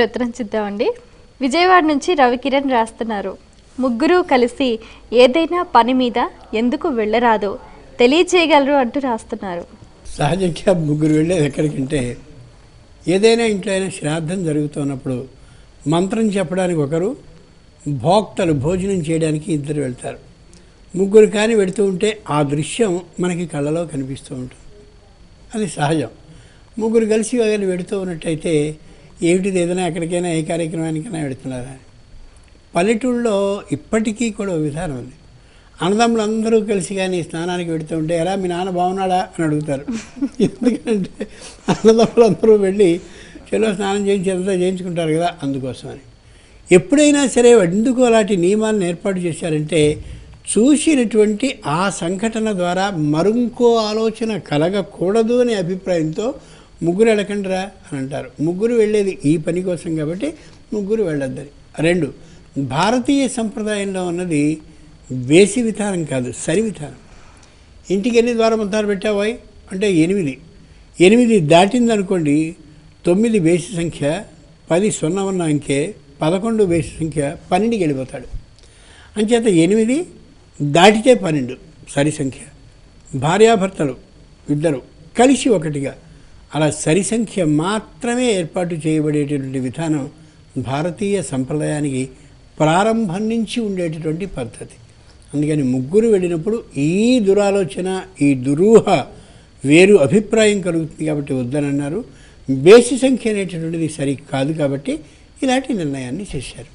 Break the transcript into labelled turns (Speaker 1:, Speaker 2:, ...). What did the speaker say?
Speaker 1: ఉత్తరం చూద్దామండి. విజయవాడ నుంచి రవికిరణ్ రాస్తున్నారు. ముగ్గురు కలిసి ఏదైనా పని మీద ఎందుకు వెళ్ళరాదో తెలియచేయగలరు అంటూ రాస్తున్నారు.
Speaker 2: సహజంగా ముగ్గురు వెళ్ళేది ఎక్కడికంటే ఏదైనా ఇంట్లో అయినా శ్రాద్ధం జరుగుతున్నప్పుడు మంత్రం చెప్పడానికి ఒకరు భోక్తలు భోజనం చేయడానికి ఇద్దరు వెళ్తారు. ముగ్గురు కానీ వెళుతూ ఉంటే ఆ దృశ్యం మనకి కళ్ళలో కనిపిస్తూ ఉంటుంది. అది సహజం. ముగ్గురు కలిసి కానీ వెళుతూ ఉన్నట్టయితే ఏమిటిది? ఏదైనా ఎక్కడికైనా ఏ కార్యక్రమానికైనా పెడుతున్నారా పల్లెటూళ్ళలో ఇప్పటికీ కూడా విధానం ఉంది. అన్నదమ్ములు అందరూ కలిసి కానీ స్నానానికి పెడుతూ ఉంటే ఎలా? మీ నాన్న బాగున్నాడా? అని అడుగుతారు. ఎందుకంటే అన్నదమ్ములు అందరూ వెళ్ళి చెలో స్నానం చేయించేంతా చేయించుకుంటారు కదా అందుకోసమని. ఎప్పుడైనా సరే ఎందుకు అలాంటి నియమాలను ఏర్పాటు చేశారంటే చూసినటువంటి ఆ సంఘటన ద్వారా మరింకో ఆలోచన కలగకూడదు అనే అభిప్రాయంతో ముగ్గురు వెళ్ళకండిరా అని అంటారు. ముగ్గురు వెళ్ళేది ఈ పని కోసం కాబట్టి ముగ్గురు వెళ్ళొద్దని రెండు భారతీయ సంప్రదాయంలో ఉన్నది వేసి విధానం కాదు సరి విధానం ఇంటికి ఎన్ని ద్వారముద్దాలు పెట్టావాయి అంటే ఎనిమిది. ఎనిమిది దాటిందనుకోండి తొమ్మిది బేసి సంఖ్య పది సున్నా ఉన్న అంకె పదకొండు బేసి సంఖ్య పన్నెండుకి వెళ్ళిపోతాడు. అంచేత ఎనిమిది దాటితే పన్నెండు సరి సంఖ్య. భార్యాభర్తలు ఇద్దరు కలిసి ఒకటిగా. అలా సరి సంఖ్య మాత్రమే ఏర్పాటు చేయబడేటటువంటి విధానం భారతీయ సంప్రదాయానికి ప్రారంభం నుంచి ఉండేటటువంటి పద్ధతి. అందుకని ముగ్గురు వెళ్ళినప్పుడు ఈ దురాలోచన ఈ దురూహ వేరు అభిప్రాయం కలుగుతుంది కాబట్టి వద్దనన్నారు. బేసి సంఖ్య అనేటటువంటిది సరి కాదు కాబట్టి ఇలాంటి నిర్ణయాన్ని చేశారు.